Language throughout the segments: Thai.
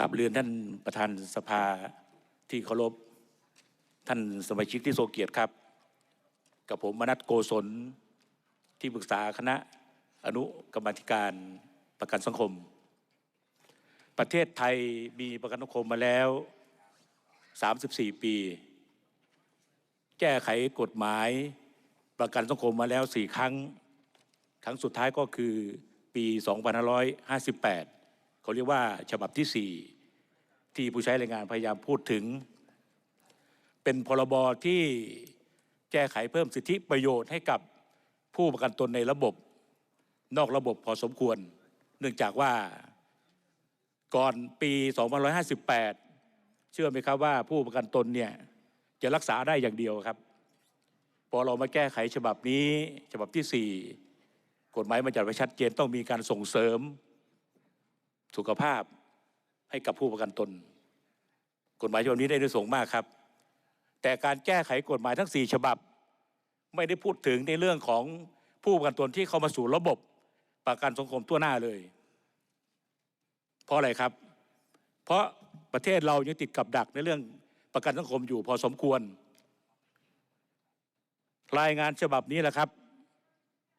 กราบเรียนท่านประธานสภาที่เคารพท่านสมาชิกที่ทรงเกียรติครับ กับผมมนัทโกศลที่ปรึกษาคณะอนุกรรมธิการประกันสังคม ประเทศไทยมีประกันสังคมมาแล้ว 34 ปี แก้ไขกฎหมายประกันสังคมมาแล้ว 4 ครั้ง ครั้งสุดท้ายก็คือปี 2558 เขาเรียกว่าฉบับที่ 4 ที่ผู้ใช้แรงงานพยายามพูดถึง เป็นพรบที่แก้ไขเพิ่มสิทธิประโยชน์ให้กับผู้ประกันตนในระบบ นอกระบบพอสมควร เนื่องจากว่าก่อนปี2558 เชื่อไหมครับว่าผู้ประกันตนเนี่ยจะรักษาได้อย่างเดียวครับ พอเรามาแก้ไขฉบับนี้ฉบับที่ 4 กฎหมายมันจัดไว้ชัดเจนต้องมีการส่งเสริม สุขภาพให้กับผู้ประกันตน กฎหมายฉบับนี้ได้ด้วยส่งมากครับ แต่การแก้ไขกฎหมายทั้ง 4 ฉบับ ไม่ได้พูดถึงในเรื่องของผู้ประกันตนที่เข้ามาสู่ระบบประกันสังคมทั่วหน้าเลย เพราะอะไรครับ เพราะประเทศเรายังติดกับดักในเรื่องประกันสังคมอยู่พอสมควร รายงานฉบับนี้แหละครับ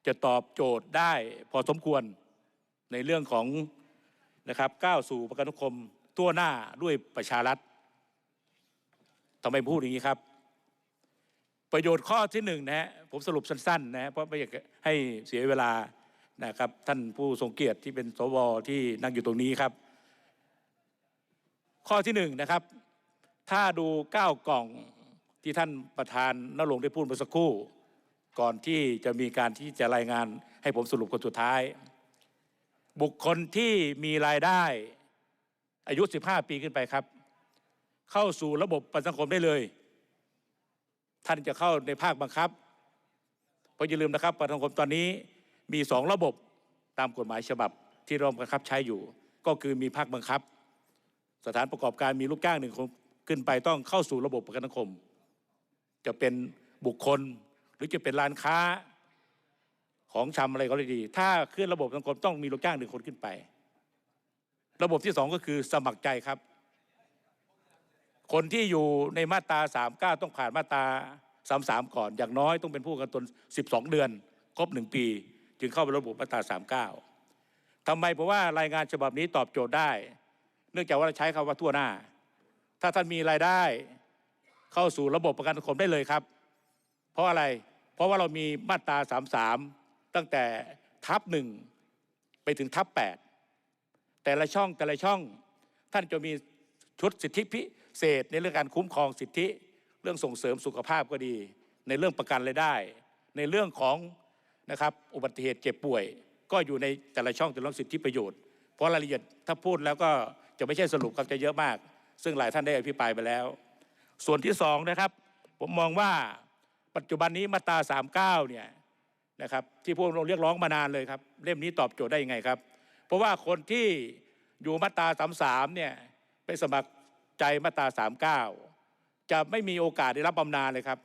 จะตอบโจทย์ได้พอสมควรในเรื่องของ นะครับก้าวสู่ประกันสังคมทั่วหน้าด้วยประชารัฐทำไมพูดอย่างนี้ครับ ประโยชน์ข้อที่หนึ่งนะฮะผมสรุปสั้นๆนะฮะเพราะไม่อยากให้เสียเวลานะครับ ท่านผู้ทรงเกียรติที่เป็นสวที่นั่งอยู่ตรงนี้ครับ ข้อที่หนึ่งนะครับ ถ้าดูเก้ากล่องที่ท่านประธานนรงได้พูดเมื่อสักครู่ ก่อนที่จะมีการที่จะรายงานให้ผมสรุปคนสุดท้าย บุคคลที่มีรายได้ อายุ 15 ปีขึ้นไปครับ เข้าสู่ระบบประกันสังคมได้เลย ท่านจะเข้าในภาคบังคับ เพราะอย่าลืมนะครับประกันสังคมตอนนี้มีสองระบบตามกฎหมายฉบับที่เราบังคับใช้อยู่ ก็คือมีภาคบังคับ สถานประกอบการมีลูกจ้างหนึ่งคนขึ้นไปต้องเข้าสู่ระบบประกันสังคม จะเป็นบุคคลหรือจะเป็นร้านค้า ของชำอะไรก็เลยดี ถ้าขึ้นระบบสังคมต้องมีลูกจ้างหนึ่งคนขึ้นไป ระบบที่สองก็คือสมัครใจครับ คนที่อยู่ในมาตรา39ต้องผ่านมาตรา33ก่อน อย่างน้อยต้องเป็นผู้กันตน12เดือน ครบ1ปี จึงเข้าไประบบมาตรา39ทำไมเพราะว่ารายงานฉบับนี้ตอบโจทย์ได้ เนื่องจากว่าเราใช้คำว่าทั่วหน้า ถ้าท่านมีรายได้เข้าสู่ระบบประกันสังคมได้เลยครับ เพราะอะไร เพราะว่าเรามีมาตรา33 ตั้งแต่ทับหนึ่งไปถึงทับแปดแต่ละช่องแต่ละช่อง ท่านจะมีชุดสิทธิพิเศษ ในเรื่องการคุ้มครองสิทธิ เรื่องส่งเสริมสุขภาพก็ดี ในเรื่องประกันรายได้ ในเรื่องของนะครับอุบัติเหตุเจ็บป่วย ก็อยู่ในแต่ละช่องแต่ละสิทธิประโยชน์เพราะรายละเอียดถ้าพูดแล้วก็จะไม่ใช่สรุปครับจะเยอะมาก ซึ่งหลายท่านได้อภิปรายไปแล้ว ส่วนที่สองนะครับ ผมมองว่าปัจจุบันนี้มาตรา39เนี่ย นะครับที่พวกเราเรียกร้องมานานเลยครับเล่มนี้ตอบโจทย์ได้ยังไงครับ เพราะว่าคนที่อยู่มาตรา33เนี่ยไปสมัครใจมาตรา39จะไม่มีโอกาสได้รับบำนาญเลยครับ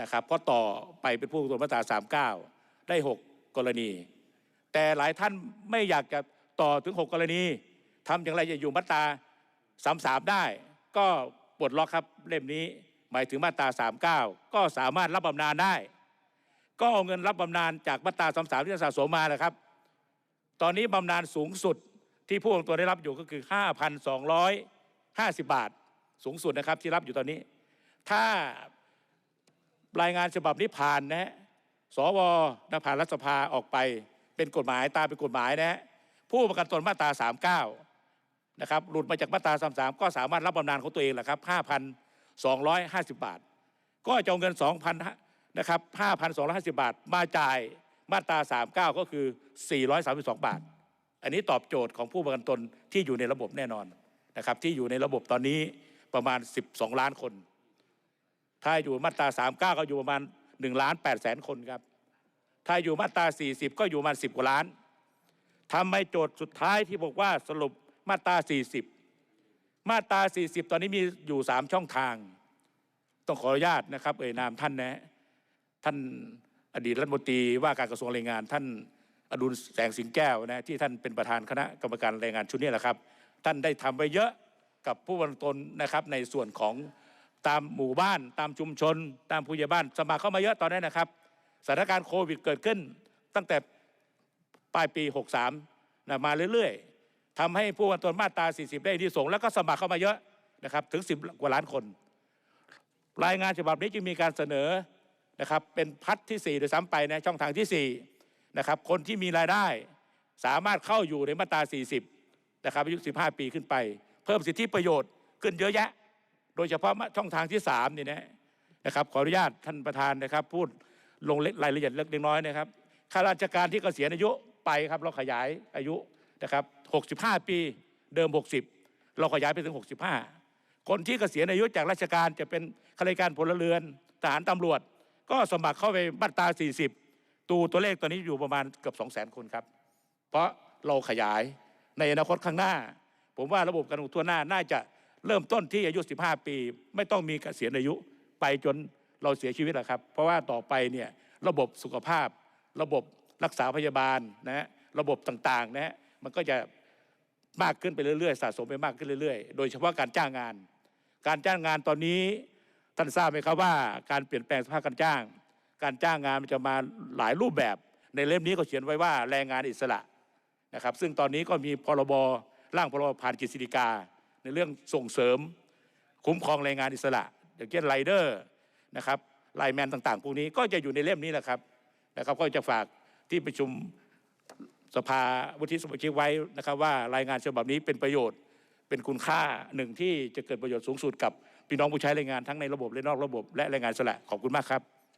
นะครับเพราะต่อไปเป็นผู้ตัวมาตรา39ได้6กกรณี แต่หลายท่านไม่อยากจะต่อถึง6กกรณีทำอย่างไรจะอยู่มาตรา33ได้ ก็ปลดล็อกครับเล่มนี้หมายถึงมาตรา39ก็สามารถรับบำนาญได้ ก็เอาเงินรับบำนาญจากมาตรา33ที่สะสมมานะครับ ตอนนี้บำนาญสูงสุดที่ผู้ลงตัวได้รับอยู่ก็คือ 5,250 บาทสูงสุดนะครับที่รับอยู่ตอนนี้ ถ้ารายงานฉบับนี้ผ่านนะฮะสวนะผ่านรัฐสภาออกไปเป็นกฎหมายตามเป็นกฎหมายนะฮะผู้ประกันตนมาตรา 39 นะครับหลุดมาจากมาตรา 33 ก็สามารถรับบำนาญของตัวเองแหละครับ 5,250 บาท ก็จะเอาเงิน2,000 นะครับ5,250 บาท มาจ่ายมาตรา 39 ก็คือ 432 บาท อันนี้ตอบโจทย์ของผู้ประกันตนที่อยู่ในระบบแน่นอนนะครับที่อยู่ในระบบตอนนี้ประมาณ 12 ล้านคน ถ้าอยู่มาตรา 39 ก็อยู่ประมาณ1ล้าน8แสนคนครับ ถ้าอยู่มาตรา 40 ก็อยู่ประมาณ 10 กว่าล้านทำให้โจทย์สุดท้ายที่บอกว่าสรุปมาตรา 40 มาตรา 40 ตอนนี้มีอยู่ 3 ช่องทาง ต้องขออนุญาตนะครับ เอ่ยนามท่านนะ ท่านอดีตรัฐมนตรีว่าการกระทรวงแรงงาน ท่านอดุลแสงสิงแก้วนะที่ท่านเป็นประธานคณะกรรมการแรงงานชุดนี้แหละครับ ท่านได้ทำไปเยอะกับผู้บริตนนะครับในส่วนของตามหมู่บ้านตามชุมชน ตามผู้ใหญ่บ้านสมัครเข้ามาเยอะตอนนั้นนะครับสถานการณ์โควิดเกิดขึ้น ตั้งแต่ปลายปี 63นะมาเรื่อยๆทำให้ผู้บริตนมาตรา 40 ได้ที่ส่งแล้วก็สมัครเข้ามาเยอะนะครับถึง 10 กว่าล้านคน รายงานฉบับนี้จึงมีการเสนอ นะครับเป็นพัดที่ 4 โดยซ้ำไปนะช่องทางที่4นะครับคนที่มีรายได้ สามารถเข้าอยู่ในมาตรา 40นะครับอายุ 15 ปีขึ้นไป เพิ่มสิทธิประโยชน์ขึ้นเยอะแยะ โดยเฉพาะช่องทางที่3นี่นะนะครับขออนุญาตท่านประธานนะครับ พูดลงรายละเอียดเล็กน้อยนะครับข้าราชการที่เกษียณอายุไปครับเราขยายอายุนะครับ65 ปีเดิม 60 เราขยายไปถึง 65 คนที่เกษียณอายุจากราชการจะเป็นข้าราชการพลเรือนทหารตำรวจ ก็สมัครเข้าไปมาตรา 40 ตูตัวเลขตอนนี้อยู่ประมาณเกือบ200,000คนครับ เพราะเราขยายในอนาคตข้างหน้า ผมว่าระบบการลงทุนหน้าน่าจะเริ่มต้นที่อายุ 15 ปี ไม่ต้องมีเกษียณอายุไปจนเราเสียชีวิตหรอกครับ เพราะว่าต่อไปเนี่ยระบบสุขภาพ ระบบรักษาพยาบาลนะระบบต่างๆนะมันก็จะมากขึ้นไปเรื่อยๆ สะสมไปมากขึ้นเรื่อยๆ โดยเฉพาะการจ้างงาน การจ้างงานตอนนี้ ท่านทราบไหมครับว่าการเปลี่ยนแปลงสภาพการจ้าง การจ้างงานมันจะมาหลายรูปแบบ ในเล่มนี้ก็เขียนไว้ว่าแรงงานอิสระนะครับ ซึ่งตอนนี้ก็มีพรบร่างพรบผ่านกฤษฎีกา ในเรื่องส่งเสริม คุ้มครองแรงงานอิสระ อย่างเช่นไรเดอร์นะครับไลแมนต่าง ๆ พวกนี้ก็จะอยู่ในเล่มนี้แหละครับนะครับก็จะฝากที่ประชุมสภาวุฒิสมาชิกไว้นะครับว่ารายงานฉบับนี้เป็นประโยชน์เป็นคุณค่าหนึ่งที่จะเกิดประโยชน์สูงสุดกับ พี่น้องผู้ใช้แรงงานทั้งในระบบและนอกระบบและแรงงานสละขอบคุณมากครับ